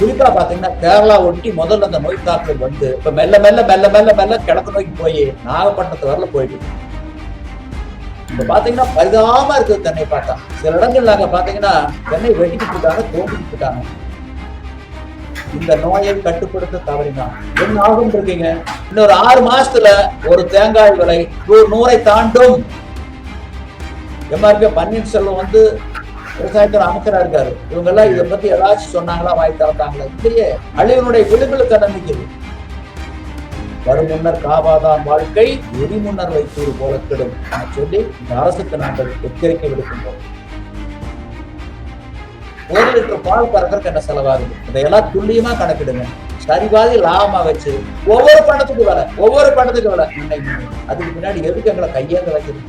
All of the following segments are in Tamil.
குறிப்பா பாத்தீங்கன்னா கேரளா ஒட்டி முதல்ல அந்த நோய் தாக்கல் வந்து இப்ப மெல்ல மெல்ல மெல்ல மெல்ல மெல்ல கிழக்கு நோக்கி போய் நாகப்பட்டினத்து வரல போயிட்டு. இப்ப பாத்தீங்கன்னா பரிதாபமா இருக்குது தென்னை பார்த்தா சில இடங்கள் நாங்கள் பாத்தீங்கன்னா தென்னை வெட்டிக்கிட்டு இருக்காங்க தோண்டிக்கிட்டு இருக்காங்க. இந்த நோயை கட்டுப்படுத்த தவறினா என்ன ஆகும் இருக்கீங்க? இன்னொரு ஆறு மாசத்துல ஒரு தேங்காய் விலை நூறை தாண்டும். எம்ஆர்பி பன்னீர்செல்வம் வந்து விவசாயத்துறை அமைச்சரா இருக்காரு. இவங்க எல்லாம் இதை பத்தி ஏதாச்சும் சொன்னாங்களா வாய் திறந்தாங்களா இல்லையே. அழிவனுடைய விளிம்பில் நிற்குது வரும் முன்னர் காவாதான் வாழ்க்கை எரி முன்னர் வைத்தூர் போல கெடும் சொல்லி இந்த அரசுக்கு நாங்கள் எச்சரிக்கை விடுக்கின்றோம். ஒரு லிட்டர் பால் கறக்கறதுக்கு என்ன செலவாகுது? இதையெல்லாம் துல்லியமா கணக்கிடுங்க. சரிபாதி லாபமா வச்சு ஒவ்வொரு பணத்துக்கு வேலை ஒவ்வொரு பணத்துக்கு வேலை. அதுக்கு முன்னாடி எதுக்கு எங்களை கையேந்த வைக்கிறது?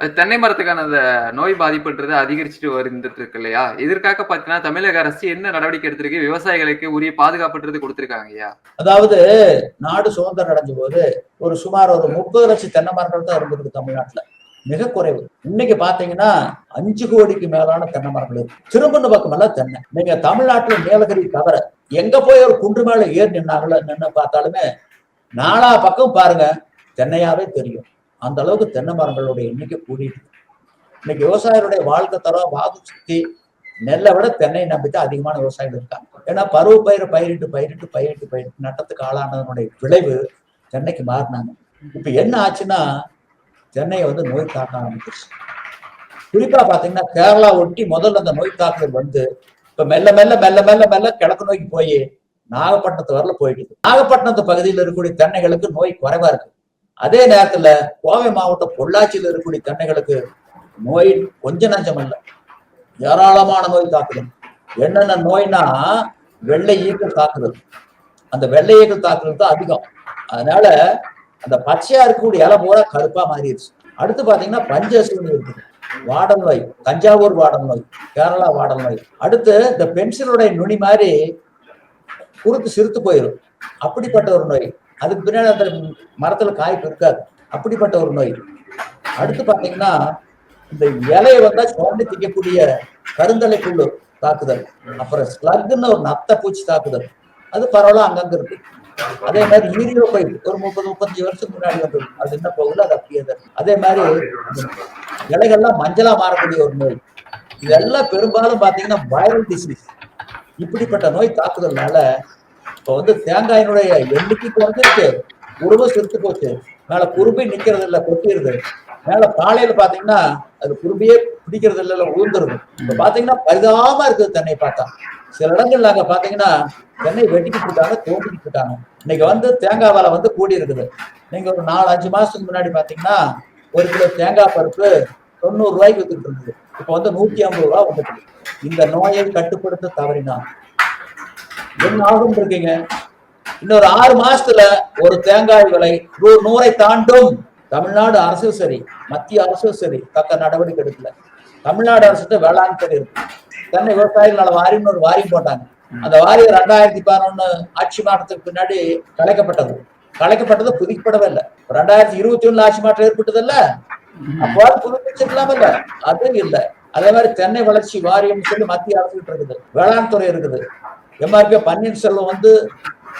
தென்னை மரத்துக்கான அந்த நோய் பாதிப்புன்றது அதிகரிச்சுட்டு வந்துட்டு இருக்கு இல்லையா இதற்காக பாத்தீங்கன்னா தமிழக அரசு என்ன நடவடிக்கை எடுத்திருக்கு? விவசாயிகளுக்கு உரிய பாதுகாப்புன்றது கொடுத்திருக்காங்க ஐயா அதாவது நாடு சுதந்திரம் அடைஞ்ச போது ஒரு சுமார் ஒரு முப்பது லட்சம் தென்னை மரங்கள் தான் இருந்திருக்கு தமிழ்நாட்டுல. மிக குறைவு. இன்னைக்கு பாத்தீங்கன்னா அஞ்சு கோடிக்கு மேலான தென்னை மரங்கள் இருக்கு. திரும்பன்னு பக்கம் எல்லாம் தென்னை. நீங்க தமிழ்நாட்டுல நீலகிரி தவிர எங்க போய் ஒரு குன்று மேல ஏறி நின்னாங்களோ நின்று பார்த்தாலுமே நாலா பக்கம் பாருங்க தென்னையாவே தெரியும். அந்த அளவுக்கு தென்னை மரங்களுடைய எண்ணிக்கை கூடிட்டு இன்னைக்கு விவசாயிகளுடைய வாழ்க்கை தரம் வாக்கு சக்தி நெல்லை விட தென்னை நம்பித்தான் அதிகமான விவசாயிகள் இருக்காங்க. ஏன்னா பருவ பயிர் பயிரிட்டு பயிரிட்டு பயிரிட்டு பயிரிட்டு நட்டத்துக்கு ஆளானதனுடைய விளைவு தென்னைக்கு மாறினாங்க. இப்ப என்ன ஆச்சுன்னா தென்னையை வந்து நோய் தாக்க ஆரம்பிச்சிருச்சு. குறிப்பா பாத்தீங்கன்னா கேரளா ஒட்டி முதல்ல அந்த நோய் தாக்குதல் வந்து இப்ப மெல்ல மெல்ல மெல்ல மெல்ல மெல்ல கிழக்கு நோக்கி போய் நாகப்பட்டினத்து வரல போயிட்டு நாகப்பட்டினத்து பகுதியில் இருக்கக்கூடிய தென்னைகளுக்கு நோய் குறைவா இருக்கு. அதே நேரத்துல கோவை மாவட்டம் பொள்ளாச்சியில் இருக்கக்கூடிய தென்னைகளுக்கு நோய் கொஞ்ச நஞ்சம் இல்ல. ஏராளமான நோய் தாக்குதல். என்னென்ன நோய்னா வெள்ளை ஈக்கள் தாக்குதல். அந்த வெள்ளை ஈக்கள் தாக்குதல் தான் அதிகம். அதனால அந்த பச்சையா இருக்கக்கூடிய இலை பூரா கருப்பா மாறிடுச்சு. அடுத்து பாத்தீங்கன்னா பஞ்சசுனி இருக்குது. வாடல் நோய் தஞ்சாவூர் வாடல் நோய் கேரளா வாடல் நோய். அடுத்து இந்த பென்சிலுடைய நுனி மாதிரி குறுத்து சிறுத்து போயிடும் அப்படிப்பட்ட ஒரு நோய். அதுக்கு பின்னாடி அந்த மரத்துல காய்ப்பு இருக்காது அப்படிப்பட்ட ஒரு நோய். அடுத்து பாத்தீங்கன்னா இந்த இலையை வந்தா சுரண்டி திக்கக்கூடிய கருந்தலை புல்லு தாக்குதல் அப்புறம் ஸ்லக்னு ஒரு நத்த பூச்சி தாக்குதல். அது பரவாயில்ல அங்கங்க இருக்கு. அதே மாதிரி ஈரியோ பயிர் ஒரு முப்பது முப்பத்தஞ்சு வருஷத்துக்கு முன்னாடி வந்து அது என்ன போகல அது அப்படியே தான் அதே மாதிரி இலைகள்லாம் மஞ்சளா மாறக்கூடிய ஒரு நோய். இதெல்லாம் பெரும்பாலும் பாத்தீங்கன்னா வைரல் டிசீஸ் இப்படிப்பட்ட நோய் தாக்குதல்னால இப்போ வந்து தேங்காயினுடைய எண்ணிக்கை குறைஞ்சிருக்கு. உருவம் செத்து போச்சு. மேல குரும்பி நிக்கிறது இல்ல கொட்டிடுது. மேல காலையில பாத்தீங்கன்னா அது குருபியே பிடிக்கிறது இல்ல உளுந்துருது. இப்ப பாத்தீங்கன்னா பரிதாபமா இருக்குது தென்னை பார்த்தா. சில இடங்கள்ல அங்க பாத்தீங்கன்னா தென்னை வெட்டிக்கிட்டு இருக்காங்க தோண்டிக்கிட்டு இருக்காங்க. இன்னைக்கு வந்து தேங்காய் வலை வந்து கூடி இருக்குது நீங்க ஒரு நாலு அஞ்சு மாசத்துக்கு முன்னாடி பாத்தீங்கன்னா ஒரு கிலோ தேங்காய் பருப்பு தொண்ணூறு ரூபாய்க்கு வித்துட்டு இருந்தது. இப்போ வந்து நூத்தி ஐம்பது ரூபா வந்துட்டு இந்த நோயை கட்டுப்படுத்த தவறினா என்ன ஆகும் இருக்கீங்க? இன்னொரு ஆறு மாசத்துல ஒரு தேங்காய் விலை ரூ நூறை தாண்டும். தமிழ்நாடு அரசும் சரி மத்திய அரசும் சரி தக்க நடவடிக்கை எடுக்கல. தமிழ்நாடு அரசு வேளாண் துறை இருக்கு. தென்னை விவசாயிகள் நல வாரியம்னு ஒரு வாரியம் போட்டாங்க. அந்த வாரியம் ரெண்டாயிரத்தி பதினொன்னு ஆட்சி மாற்றத்துக்கு பின்னாடி கலைக்கப்பட்டது. கலைக்கப்பட்டது புதுக்கப்படவே இல்லை. ரெண்டாயிரத்தி இருபத்தி ஒண்ணுல ஆட்சி மாற்றம் ஏற்பட்டது இல்ல அப்போ புதுப்பிச்சிருக்கலாம் இல்ல அதுவும் இல்ல. அதே மாதிரி தென்னை வளர்ச்சி வாரியம் சொல்லி மத்திய அரசு இருக்குது. வேளாண் துறை இருக்குது. எம்ஆர்கே பன்னீர்செல்வம் வந்து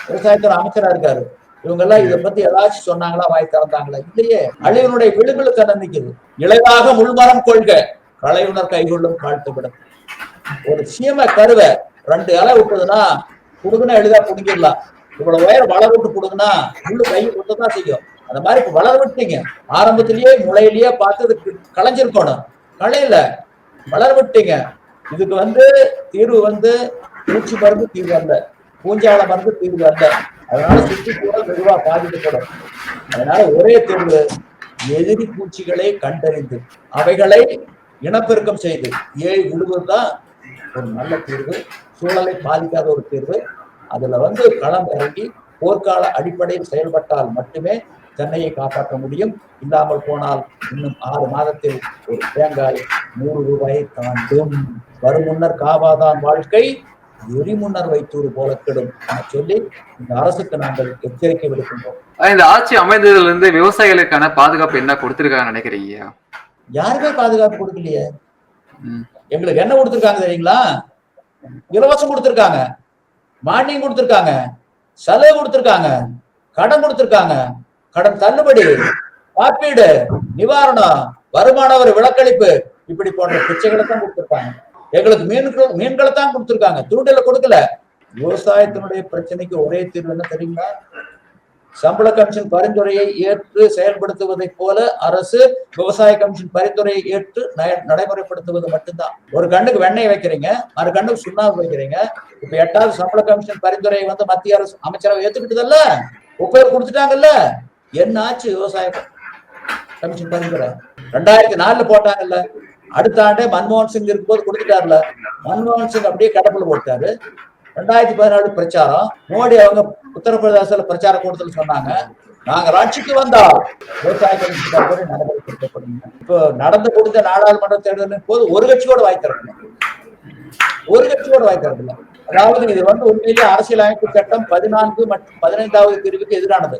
விவசாயத்துறை அமைச்சரா இருக்காரு. இவங்க எல்லாம் இதை பத்தி ஏதாச்சும் சொன்னாங்களா வாய் திறந்தாங்களா? இல்லையே. அழிவனுடைய விளிம்பில் கடந்திக்குது இளைவாக முள்மரம் கொள்க. கலையுணர் கைகொள்ளும் வாழ்த்துவிடும் ஒரு சீம கருவை ரெண்டு இலை விட்டதுன்னா புடுங்குனா எளிதா புடுங்கிடலாம். இவ்வளவு உயரம் வளர விட்டு புடுங்குனா உள்ளு கை விட்டுதான் செய்யும். அந்த மாதிரி வளர் வளர விட்டீங்க. ஆரம்பத்திலேயே முளையிலேயே பார்த்து இது களைஞ்சிருக்கணும். களையில. வளர விட்டீங்க. இதுக்கு வந்து தீர்வு வந்து பூச்சி மருந்து தீர்வு அல்ல. பூஞ்சால மருந்து தீர்வு அல்ல. அதனால சுற்றுச்சூழல் வெகுவா பாதிக்கப்படும். அதனால ஒரே தீர்வு எதிரி பூச்சிகளை கண்டறிந்து அவைகளை இனப்பெருக்கம் செய்து ஏழு விடுவதுதான் ஒரு நல்ல தீர்வு சூழலை பாதிக்காத ஒரு தீர்வு. அதுல வந்து களம் இறங்கி போர்க்கால அடிப்படையில் செயல்பட்டால் மட்டுமே சென்னையை காப்பாற்ற முடியும். இல்லாமல் போனால் இன்னும் ஆறு மாதத்தில் ஒரு தேங்காய் நூறு ரூபாயை தாண்டும். வரும் முன்னர் காவாதான் வாழ்க்கை எரி முன்னர் வைத்தூறு போல கெடும் என சொல்லி இந்த அரசுக்கு நாங்கள் எச்சரிக்கை விடுக்கின்றோம். இந்த ஆட்சி அமைந்ததுல இருந்து விவசாயிகளுக்கான பாதுகாப்பு என்ன கொடுத்திருக்காங்கன்னு நினைக்கிறீங்க? யாருமே பாதுகாப்பு கொடுக்கலையே. எங்களுக்கு என்ன கொடுத்துருக்காங்க தெரியுங்களா? இலவசம் கொடுத்திருக்காங்க. மானியம் கொடுத்திருக்காங்க. சலுகை கொடுத்திருக்காங்க. கடன் கொடுத்திருக்காங்க. கடன் தள்ளுபடி காப்பீடு நிவாரணம் வருமான வரி விலக்களிப்பு இப்படி போன்ற பிச்சைகளை தான் கொடுத்திருக்காங்க. எங்களுக்கு மீன்கள் மீன்களை தான் கொடுத்துருக்காங்க. தூண்டில கொடுக்கல. விவசாயத்தினுடைய பிரச்சனைக்கு ஒரே தீர்வு என்ன தெரியுமா சம்பள கமிஷன் பரிந்துரையை ஏற்று செயல்படுத்துவதைப் போல அரசு விவசாய கமிஷன் பரிந்துரையை ஏற்று நய- நடைமுறைப்படுத்துவது மட்டும்தான். ஒரு கண்ணுக்கு வெண்ணெய் வைக்கிறீங்க மறு கண்ணுக்கு சுண்ணாம்பு வைக்கிறீங்க இப்ப எட்டாவது சம்பள கமிஷன் பரிந்துரையை வந்து மத்திய அரசு அமைச்சரவை ஏத்துக்கிட்டதல்ல? ஒப்பேர் கொடுத்துட்டாங்கல்ல? என்ன ஆச்சு விவசாய கமிஷன் பரிந்துரை? ரெண்டாயிரத்தி நாலுல போட்டாங்கல்ல. அடுத்த ஆண்டே மன்மோகன் சிங் இருக்கும்போது கொடுத்துட்டாருல. மன்மோகன் சிங் அப்படியே கடப்புல போட்டாரு. ரெண்டாயிரத்தி பதினாலு பிரச்சாரம். மோடி அவங்க உத்தரப்பிரதேசத்துல பிரச்சார கூட்டத்தில் சொன்னாங்க. நாங்க ஆட்சிக்கு வந்தால் விவசாய கமிஷன் நடைமுறைப்படுத்தப்படும் இப்போ நடந்து கொடுத்த நாடாளுமன்ற தேர்தலின் போது ஒரு கட்சியோட வாய் திறக்கணும் ஒரு கட்சியோட வாய் திறக்கல. அதாவது இது வந்து உண்மையிலேயே அரசியலமைப்பு சட்டம் பதினான்கு மற்றும் பதினைந்தாவது பிரிவுக்கு எதிரானது.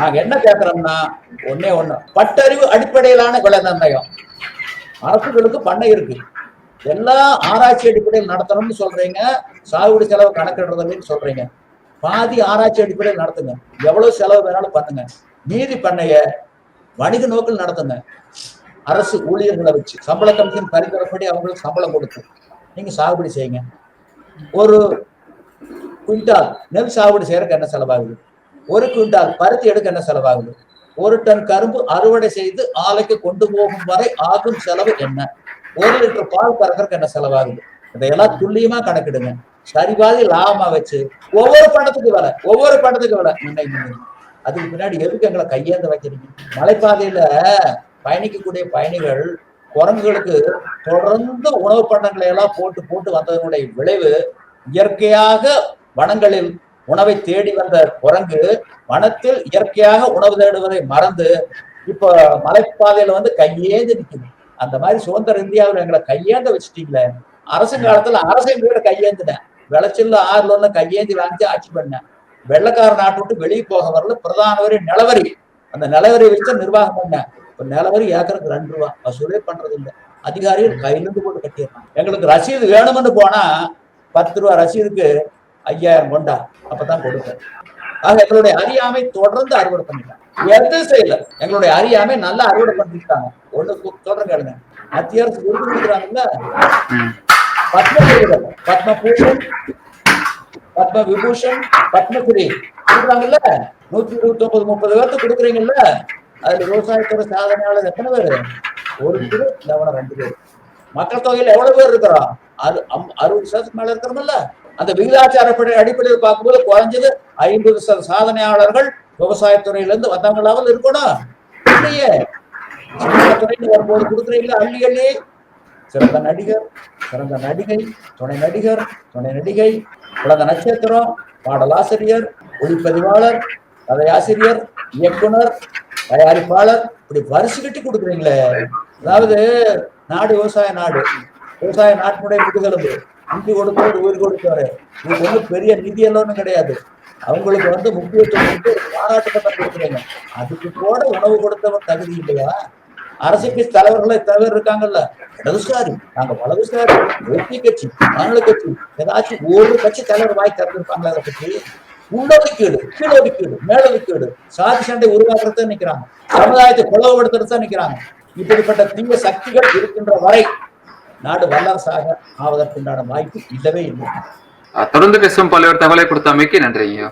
நாங்க என்ன கேட்கிறோம்னா ஒண்ணே ஒண்ணு. பட்டறிவு அடிப்படையிலான விலை நிர்ணயம். அரசுகளுக்கு பண்ணை இருக்கு. எல்லா ஆராய்ச்சி அடிப்படையில் நடத்தணும்னு சொல்றீங்க. சாகுபடி செலவு கணக்கிடுறதுன்னு சொல்றீங்க. பாதி ஆராய்ச்சி அடிப்படையில் நடத்துங்க. எவ்வளவு செலவு வேணாலும் பண்ணுங்க. நீதி பண்ணைய வணிக நோக்கில் நடத்துங்க. அரசு ஊழியர்களை வச்சு சம்பள கமிஷன் பரிந்துரைப்படி அவங்களுக்கு சம்பளம் கொடுத்து நீங்க சாகுபடி செய்யுங்க. ஒரு குவிண்டால் நெல் சாகுபடி செய்யறதுக்கு என்ன செலவாகுது? ஒரு குவிண்டால் பருத்தி எடுக்க என்ன செலவாகுது? ஒரு டன் கரும்பு அறுவடை செய்து ஆலைக்கு கொண்டு போகும் வரை ஆகும் செலவு என்ன? ஒரு லிட்டர் பால் கறக்கறதுக்கு என்ன செலவாகுது? இதையெல்லாம் துல்லியமா கணக்கிடுங்க. சரிபாதி லாபமா வச்சு ஒவ்வொரு பணத்துக்கு விலை ஒவ்வொரு பணத்துக்கு விலை. நிர்ணயம் பண்ணுங்க. அதுக்கு பின்னாடி எதுக்கு எங்களை கையேந்த வைக்கிறீங்க? மலைப்பாதையில பயணிக்கக்கூடிய பயணிகள் குரங்குகளுக்கு தொடர்ந்து உணவு பண்டங்களை எல்லாம் போட்டு போட்டு வந்ததனுடைய விளைவு இயற்கையாக வனங்களில் உணவை தேடி வந்த குரங்கு வனத்தில் இயற்கையாக உணவு தேடுவதை மறந்து இப்ப மலைப்பாதையில வந்து கையேந்து நிக்குது. அந்த மாதிரி சுதந்திர இந்தியாவில் எங்களை கையேந்த வச்சுட்டீங்களே. அரசு காலத்துல அரசையும் கூட கையேந்தினேன் விளைச்சல்ல ஆறுல ஒண்ணு கையேந்தி வாங்கி ஆட்சி பண்ணேன் வெள்ளக்கார நாட்டு விட்டு வெளியே போக வரல. பிரதான வரி நிலவரி. அந்த நிலவரி வச்சு நிர்வாகம் பண்ணேன் இப்ப நிலவரி ஏக்கருக்கு ரெண்டு ரூபா. வசூலே பண்றது இல்லை. அதிகாரிகள் கையில இருந்து போட்டு கட்டிடுறாங்க. எங்களுக்கு ரசீது வேணும்னு போனா பத்து ரூபா ரசீதுக்கு ஐயாயிரம் கொண்டா அப்பதான் கொடுப்பேன். ஆக எங்களுடைய அறியாமை தொடர்ந்து அறுவடை பண்ணிட்டாங்க. எது செய்யல. எங்களுடைய அறியாமை நல்லா அறுவடை பண்ணிட்டாங்க ஒண்ணு தொடர்ந்து கேளுங்க. மத்திய அரசு விருது கொடுக்குறாங்கல்ல? பத்ம விருதுகள் பத்ம விபூஷன் பத்மஸ்ரீ. கொடுக்குறாங்கல்ல? நூத்தி இருபத்தி ஒன்பது முப்பது பேர்த்து கொடுக்குறீங்கல்ல? அதுல விவசாயத்துறை சாதனையாளர் எத்தனை பேரு? ஒரு பேரு இல்ல ரெண்டு பேர். மக்கள் தொகையில எவ்வளவு பேர் இருக்கிறோம்? அது அம்- அறுபது சதத்துக்கு மேல இருக்கிறோம்ல அந்த விகிதாச்சாரப்படி அடிப்படையில் பார்க்கும்போது குறைஞ்சது ஐம்பது சத சாதனையாளர்கள் விவசாயத்துறையில இருந்து வந்தவங்களாவது இருக்கணும். இல்லையே துறைன்னு வரும்போது கொடுக்குறீங்களா அள்ளி அள்ளி. சிறந்த நடிகர் சிறந்த நடிகை துணை நடிகர் துணை நடிகை உலக நட்சத்திரம் பாடலாசிரியர் ஒளிப்பதிவாளர் கதையாசிரியர் இயக்குனர் தயாரிப்பாளர் இப்படி வரிசை கட்டி கொடுக்குறீங்களே. அதாவது நாடு விவசாய நாடு விவசாய நாட்டினுடைய முதுகெலும்பு. நிதி கொடுத்தவரு உயிர் கொடுத்தவர் இது வந்து பெரிய நிதி எல்லாம் கிடையாது. அவங்களுக்கு வந்து முக்கியத்துவம் கொடுத்து ஒரு கொடுக்குறாங்க அதுக்கு கூட உணவு கொடுத்தவன் தகுதி இல்லையா? அரசுக்கு தலைவர்களே தலைவர் இருக்காங்கல்ல. இடதுசாரி நாங்க வலதுசாரி ஒட்டி கட்சி மாநில கட்சி ஏதாச்சும் ஒரு கட்சி தலைவர் வாய் திறந்திருப்பாங்களா அதை பத்தி? உள்ளொதுக்கீடு கீழொதுக்கீடு மேலொதுக்கீடு சாதி சண்டை உருவாக்குறதா நிக்கிறாங்க. சமுதாயத்தை குளவுபடுத்துறத நிக்கிறாங்க. இப்படிப்பட்ட தீய சக்திகள் இருக்கின்ற வரை நாடு வல்லரசாக ஆவதற்குண்டான வாய்ப்பு இல்லவே இல்லை. தொடர்ந்து பேசும் பல்வேறு தகவலை கொடுத்தமைக்கு ஐயா